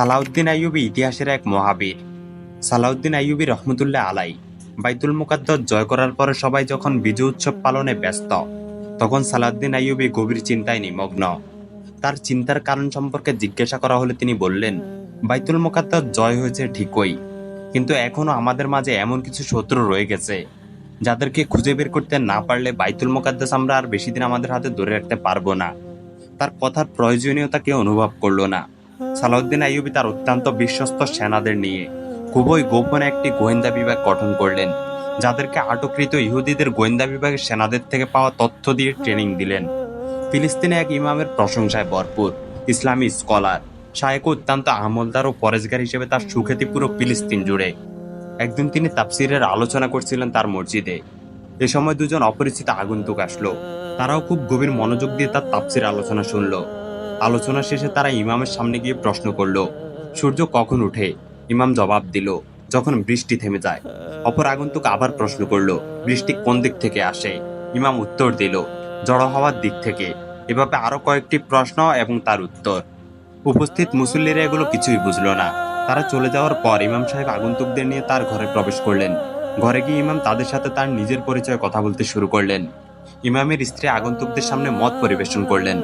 সালাউদ্দিন আইয়ুবী ইতিহাসের এক মহাবীর। সালাউদ্দিন আইয়ুবী রহমতুল্লাহ আলাই বাইতুল মুকাদ্দস জয় করার পরে সবাই যখন বিজয় উৎসব পালনে ব্যস্ত, তখন সালাউদ্দিন আইয়ুবী গভীর চিন্তায় নিমগ্ন। তার চিন্তার কারণ সম্পর্কে জিজ্ঞাসা করা হলে তিনি বললেন, বাইতুল মুকাদ্দস জয় হয়েছে ঠিকই, কিন্তু এখনও আমাদের মাঝে এমন কিছু শত্রু রয়ে গেছে, যাদেরকে খুঁজে বের করতে না পারলে বাইতুল মুকাদ্দাস আমরা আর বেশি দিন আমাদের হাতে ধরে রাখতে পারব না। তার কথার প্রয়োজনীয়তা কেউ অনুভব করল না। সালাউদ্দিন আইয়ুবী তার অত্যন্ত বিশ্বস্ত সেনাদের নিয়ে খুবই গোপনে একটি গোয়েন্দা বিভাগ গঠন করলেন, যাদেরকে আটককৃত ইহুদিদের গোয়েন্দা বিভাগের সেনাদের থেকে পাওয়া তথ্য দিয়ে ট্রেনিং দিলেন। ফিলিস্তিনে এক ইমামের প্রশংসায় ভরপুর ইসলামী স্কলার শায়েক অত্যন্ত আমলদার ও পরেশগার হিসেবে তার সুখ্যাতি পুরো ফিলিস্তিন জুড়ে। একদিন তিনি তাফসিরের আলোচনা করছিলেন তার মসজিদে। এ সময় দুজন অপরিচিত আগন্তুক আসলো। তারাও খুব গভীর মনোযোগ দিয়ে তার তাফসির আলোচনা শুনলো। আলোচনা শেষে তারা ইমামের সামনে গিয়ে প্রশ্ন করল, সূর্য কখন উঠে? ইমাম জবাব দিল, যখন বৃষ্টি থেমে যায়। অপর আগন্তুক আবার প্রশ্ন করল, বৃষ্টি কোন দিক থেকে আসে? ইমাম উত্তর দিল, জড়ো হওয়ার দিক থেকে। এভাবে আরও কয়েকটি প্রশ্ন এবং তার উত্তর। উপস্থিত মুসল্লিরা এগুলো কিছুই বুঝলো না। তারা চলে যাওয়ার পর ইমাম সাহেব আগন্তুকদের নিয়ে তার ঘরে প্রবেশ করলেন। ঘরে গিয়ে ইমাম তাদের সাথে তার নিজের পরিচয়ে কথা বলতে শুরু করলেন। ইমামের স্ত্রী আগন্তুকদের সামনে মত পরিবেশন করলেন।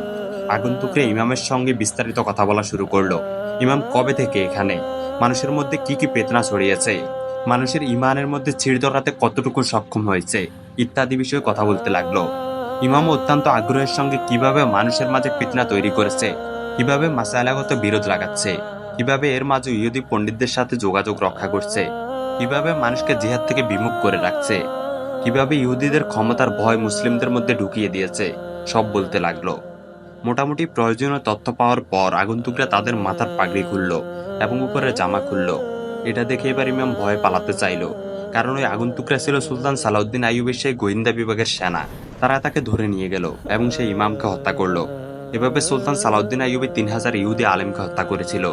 আগন্তুকরা ইমামের সঙ্গে বিস্তারিত কথা বলা শুরু করল। ইমাম কবে থেকে এখানে? মানুষের মধ্যে কি কি পেতনা ছড়িয়েছে? মানুষের ইমানের মধ্যে ছিড় ধরাতে কতটুকু সক্ষম হয়েছে? ইত্যাদি বিষয়ে কথা বলতে লাগল। ইমাম অত্যন্ত আগ্রহের সঙ্গে কীভাবে মানুষের মাঝে ফিতনা তৈরি করেছে? কীভাবে মাসালাগত বিরোধ লাগাচ্ছে? কীভাবে এর মাঝে ইহুদি পণ্ডিতদের সাথে যোগাযোগ রক্ষা করছে? কীভাবে মানুষকে জিহাদ থেকে বিমুখ করে রাখছে? কীভাবে ইহুদিদের ক্ষমতার ভয় মুসলিমদের মধ্যে ঢুকিয়ে দিয়েছে? সব বলতে লাগল। মোটামুটি প্রয়োজনীয় তথ্য পাওয়ার পর আগন্তুকরা তাদের মাথার পাগড়ি খুলল এবং উপরে জামা খুলল। এটা দেখে এবার ইমাম ভয় পালাতে চাইলো, কারণ ওই আগন্তুকরা ছিল সুলতান সালাউদ্দিন আইয়ুবের সেই গোয়েন্দা বিভাগের সেনা। তারা তাকে ধরে নিয়ে গেল এবং সেই ইমামকে হত্যা করল। এভাবে সুলতান সালাউদ্দিন আইয়ুবী তিন হাজার ইহুদি আলেমকে হত্যা করেছিল।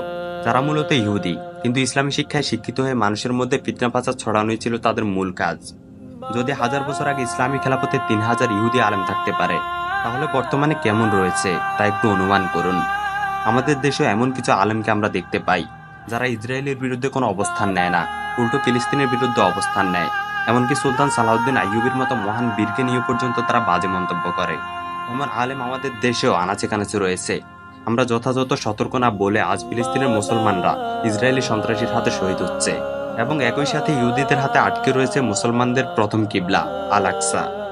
তারা মূলত ইহুদি, কিন্তু ইসলামী শিক্ষায় শিক্ষিত হয়ে মানুষের মধ্যে ফিতনা ফাসাদ ছড়ানোই ছিল তাদের মূল কাজ। যদি হাজার বছর আগে ইসলামী খেলাফতে তিন হাজার ইহুদি আলেম থাকতে পারে তাহলে বর্তমানে কেমন রয়েছে, তা একটু অনুমান করুন। আমাদের দেশে এমন কিছু আলেমকে আমরা দেখতে পাই, যারা ইসরায়েলের বিরুদ্ধে কোনো অবস্থান নেয় না, উল্টো ফিলিস্তিনের বিরুদ্ধে অবস্থান নেয়। এমনকি সুলতান সালাউদ্দিন আইয়ুবের মতো মহান বীরকে নিয়ে পর্যন্ত তারা বাজে মন্তব্য করে। এমন আলেম আমাদের দেশেও আনাচে কানাচে রয়েছে। আমরা যথাযথ সতর্ক না বলে আজ ফিলিস্তিনের মুসলমানরা ইসরায়েলি সন্ত্রাসীর হাতে শহীদ হচ্ছে। এবং একই সাথে ইহুদিদের হাতে আটকে রয়েছে মুসলমানদের প্রথম কিবলা আল আকসা